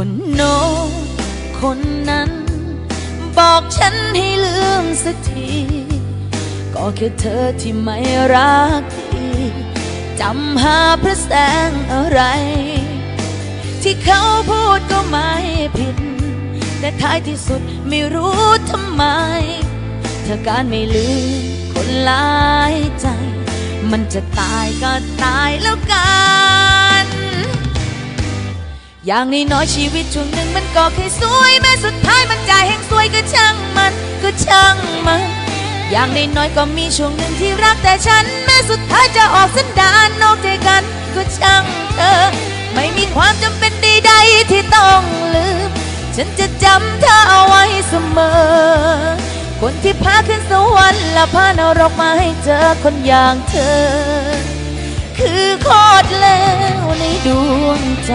คนโน้นคนนั้น บอกฉันให้ลืมสักที ก็แค่เธอที่ไม่รักดีจำหาพระแสงอะไร ที่เขาพูดก็ไม่ผิด แต่ท้ายที่สุดไม่รู้ทำไม เธอการไม่ลืมคนหลายใจ มันจะตายก็ตายแล้วกัน อย่างน้อยๆชีวิตช่วงหนึ่งมันก็เคยสวยแม้สุดท้ายมันจะแห่งสวยก็ช่างมันก็ช่างมัน อย่างน้อยๆก็มีช่วงหนึ่งที่รักแต่ฉัน แม้สุดท้ายจะออกสันดานนอกใจกันก็ช่างเธอ ไม่มีความจำเป็นใดๆที่ต้องลืม ฉันจะจำเธอเอาไว้เสมอ คนที่พาขึ้นสวรรค์และพานรกมาให้เจอคนอย่างเธอ คือโคตรเลวในดวงใจ